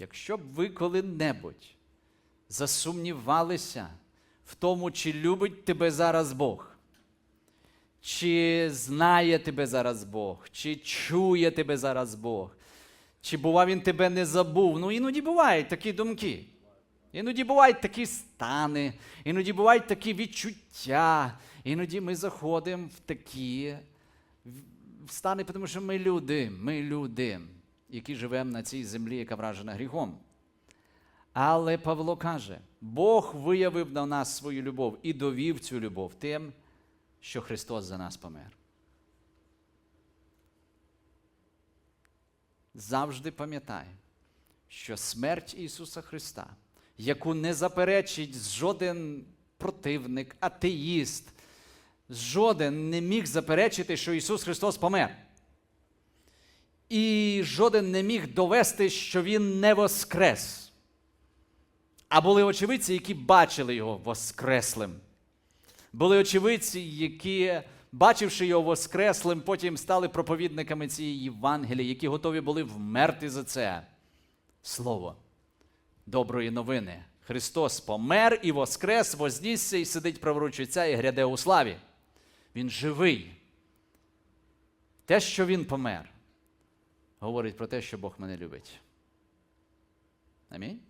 Якщо б ви коли-небудь засумнівалися в тому, чи любить тебе зараз Бог, чи знає тебе зараз Бог, чи чує тебе зараз Бог, чи бува він тебе не забув. Ну, іноді бувають такі думки. Іноді бувають такі стани, іноді бувають такі відчуття. Іноді ми заходимо в такі стани, тому що ми люди, ми люди, які живемо на цій землі, яка вражена гріхом. Але Павло каже: Бог виявив на нас свою любов і довів цю любов тим, що Христос за нас помер. Завжди пам'ятай, що смерть Ісуса Христа, яку не заперечить жоден противник, атеїст, жоден не міг заперечити, що Ісус Христос помер. І жоден не міг довести, що Він не воскрес. А були очевидці, які бачили його воскреслим. Були очевидці, які, бачивши його воскреслим, потім стали проповідниками цієї Євангелії, які готові були вмерти за це. Слово доброї новини. Христос помер і воскрес, вознісся і сидить праворуч Отця і гряде у славі. Він живий. Те, що він помер, говорить про те, що Бог мене любить. Амінь.